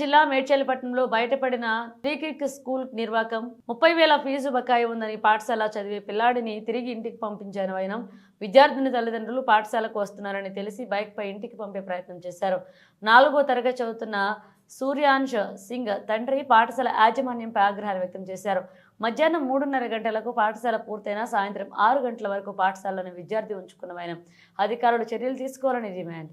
జిల్లా మేడ్చల్లిపట్నంలో బయటపడిన త్రీకిక్ స్కూల్ నిర్వాహకం ముప్పై వేల ఫీజు బకాయి ఉందని పాఠశాల చదివే పిల్లాడిని తిరిగి ఇంటికి పంపించాను ఆయన. విద్యార్థిని తల్లిదండ్రులు పాఠశాలకు వస్తున్నారని తెలిసి బైక్పై ఇంటికి పంపే ప్రయత్నం చేశారు. నాలుగో తరగతి చదువుతున్న సూర్యాంశ్ సింగ్ తండ్రి పాఠశాల యాజమాన్యంపై ఆగ్రహాలు వ్యక్తం చేశారు. మధ్యాహ్నం మూడున్నర గంటలకు పాఠశాల పూర్తయినా సాయంత్రం ఆరు గంటల వరకు పాఠశాలలోని విద్యార్థి ఉంచుకున్న ఆయన. అధికారులు చర్యలు తీసుకోవాలని డిమాండ్.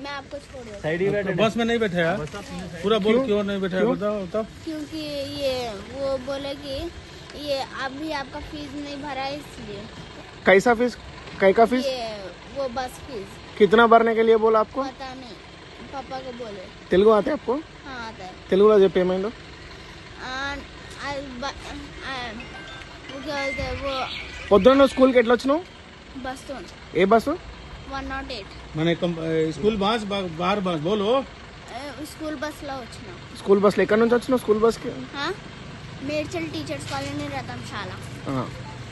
मैं आपको छोड़ देता साइड ही तो बस में नहीं बैठे यार पूरा बोल क्यों नहीं बैठे हैं? बताओ बताओ हूँ क्योंकि ये वो बोले कि ये अभी आपका फीस नहीं भरा है इसलिए कैसा फीस कै का फीस ये वो बस फीस कितना भरने के लिए बोला आपको पता नहीं पापा को बोले తెలుగు आते आपको हाँ आता है తెలుగులో చెప్పు ఏమైందో And I ब- and वो क्या बोलते हैं वो పొద్దున్న నువ్వు స్కూల్కి ఎట్లా వచ్చినావు बस तो ఏ బస్సు Oh మన స్కూల్ బస్ బార్ బస్ బోలో? స్కూల్ బస్లో వచ్చిన. స్కూల్ బస్ ఎక్కడి నుంచి వచ్చిన స్కూల్ బస్కి? మేడ్చల్ టీచర్స్ కాలనీ రతంశాల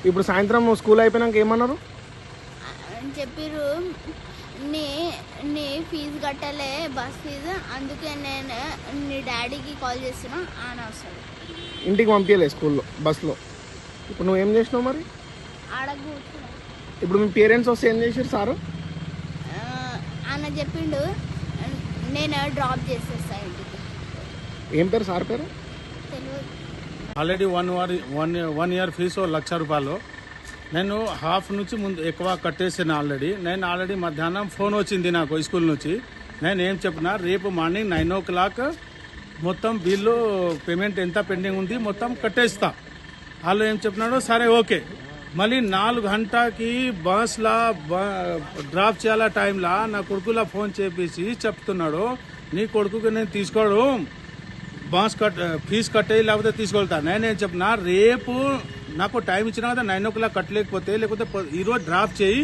ఇప్పుడు సాయంత్రం స్కూల్ అయిపోయినాక ఏమన్నారు? చెప్పిర్రు నీ నీ ఫీజు కట్టలే బస్ ఫీజు అందుకే నేను నీ డాడీకి కాల్ చేస్తున్నా అని వస్తాడు. ఇంటికి పంపించలే స్కూల్లో బస్లో ఇప్పుడు నువ్వు ఏం చేసినావు మరి? ఆడ ఇప్పుడు మీ పేరెంట్స్ వస్తే ఏం చేశారు సారు? ఆయన చెప్పిండు నేను డ్రాప్ చేసేస్తా ఇంటికి. ఏం పేరు సార్ పేరు? ఆల్రెడీ వన్ వర్ one one year fee lakh రూపాయలు. నేను హాఫ్ నుంచి ముందు ఎక్కువ కట్టేసాను ఆల్రెడీ. నేను ఆల్రెడీ మధ్యాహ్నం ఫోన్ వచ్చింది నాకు స్కూల్ నుంచి. నేను ఏం చెప్పిన రేపు మార్నింగ్ నైన్ ఓ క్లాక్ మొత్తం బిల్లు పేమెంట్ ఎంత పెండింగ్ ఉంది మొత్తం కట్టేస్తా. వాళ్ళు ఏం చెప్పినాడు సరే ఓకే. మళ్ళీ నాలుగు గంటకి బస్లా డ్రాప్ చేయాల టైంలో నా కొడుకులా ఫోన్ చేపించి చెప్తున్నాడు నీ కొడుకుకి నేను తీసుకోడు బాస్ కట్ ఫీజు కట్టేయి లేకపోతే తీసుకెళ్తా. నేనేం చెప్పిన రేపు నాకు టైం ఇచ్చిన కదా నైన్ ఓ క్లాక్ కట్టలేకపోతే లేకపోతే ఈరోజు డ్రాప్ చేయి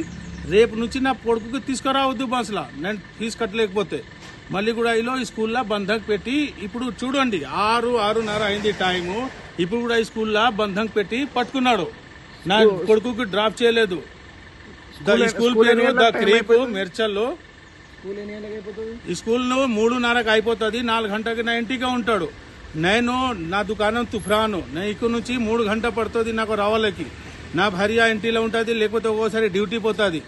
రేపు నుంచి నా కొడుకుకి తీసుకురావద్దు బస్సులో నేను ఫీజు కట్టలేకపోతే. మళ్ళీ కూడా ఇలా ఈ స్కూల్లో బంధం పెట్టి ఇప్పుడు చూడండి ఆరు ఆరున్నర అయింది టైము ఇప్పుడు కూడా ఈ స్కూల్లో బంధం పెట్టి పట్టుకున్నాడు. నా కొడుకుకి డ్రాప్ చేయలేదు. స్కూల్ పేరు ద క్రీప్ మెర్చల్లో ఈ స్కూల్ మూడున్నరకు అయిపోతుంది నాలుగు గంటకి నా ఇంటిగా ఉంటాడు. నేను నా దుకాణం తుఫ్రాను. నేను ఇక్కడ నుంచి మూడు గంట పడుతుంది నాకు రావాలకి. నా భార్య ఇంటిలో ఉంటుంది లేకపోతే ఒక్కోసారి డ్యూటీ పోతుంది.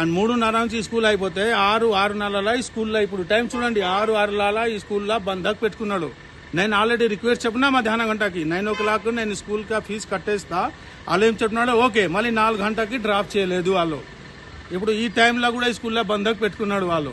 అండ్ మూడున్నర నుంచి ఈ స్కూల్ అయిపోతే ఆరు ఆరున్నరలా ఈ స్కూల్లో. ఇప్పుడు టైం చూడండి ఆరు ఆరుల ఈ స్కూల్లో బంధక్ పెట్టుకున్నాడు. నేను ఆల్రెడీ రిక్వెస్ట్ చెప్పినా మధ్యాహ్నం గంటకి. నైన్ ఓ క్లాక్ నేను స్కూల్ కా ఫీజు కట్టేస్తా. వాళ్ళు ఏం చెప్పినాడు ఓకే మళ్ళీ నాలుగు గంటకి డ్రాప్ చేయలేదు వాళ్ళు. ఇప్పుడు ఈ టైంలో కూడా ఈ స్కూల్లో బంధకు పెట్టుకున్నాడు వాళ్ళు.